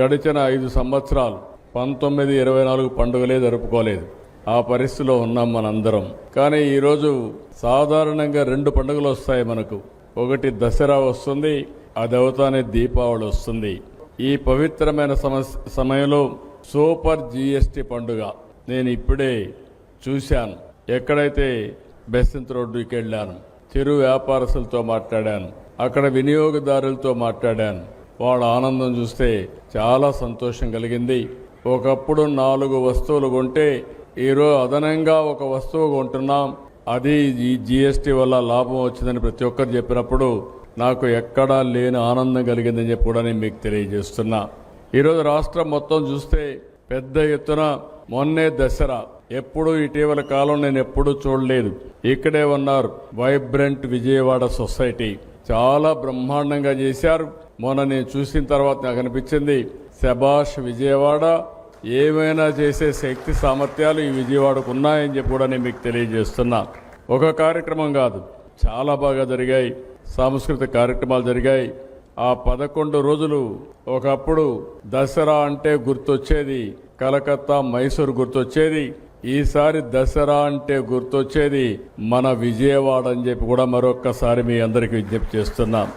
గడిచిన ఐదు సంవత్సరాలు పంతొమ్మిది ఇరవై నాలుగు పండుగలే జరుపుకోలేదు. ఆ పరిస్థితిలో ఉన్నాం మనందరం. కానీ ఈరోజు సాధారణంగా రెండు పండుగలు వస్తాయి మనకు. ఒకటి దసరా వస్తుంది అది అవుతానే దీపావళి వస్తుంది. ఈ పవిత్రమైన సమస్ సమయంలో సూపర్ జిఎస్టి పండుగ నేను ఇప్పుడే చూశాను. ఎక్కడైతే బెసంత్ రోడ్డుకి వెళ్ళాను చిరు వ్యాపారస్తులతో మాట్లాడాను అక్కడ వినియోగదారులతో మాట్లాడాను. వాళ్ళ ఆనందం చూస్తే చాలా సంతోషం కలిగింది. ఒకప్పుడు నాలుగు వస్తువులు కొంటే ఈరోజు అదనంగా ఒక వస్తువు కొంటున్నాం. అది ఈ జిఎస్టీ వల్ల లాభం వచ్చిందని ప్రతి ఒక్కరు చెప్పినప్పుడు నాకు ఎక్కడా లేని ఆనందం కలిగిందని చెప్పి కూడా నేను మీకు తెలియజేస్తున్నా. ఈరోజు రాష్ట్రం మొత్తం చూస్తే పెద్ద ఎత్తున మొన్నే దసరా. ఎప్పుడు ఇటీవల కాలం నేను ఎప్పుడూ చూడలేదు. ఇక్కడే ఉన్నారు వైబ్రెంట్ విజయవాడ సొసైటీ. చాలా బ్రహ్మాండంగా చేశారు. మొన్న నేను చూసిన తర్వాత నాకు అనిపించింది శబాష్ విజయవాడ ఏమైనా చేసే శక్తి సామర్థ్యాలు ఈ విజయవాడకు ఉన్నాయని చెప్పి కూడా నేను మీకు తెలియజేస్తున్నా. ఒక కార్యక్రమం కాదు చాలా బాగా జరిగాయి. సాంస్కృతిక కార్యక్రమాలు జరిగాయి. ఆ పదకొండు రోజులు ఒకప్పుడు దసరా అంటే గుర్తొచ్చేది కలకత్తా మైసూరు గుర్తొచ్చేది ఈసారి దసరా అంటే గుర్తొచ్చేది మన విజయవాడ అని చెప్పి కూడా మరొక్కసారి మీ అందరికీ విజ్ఞప్తి చేస్తున్నాం.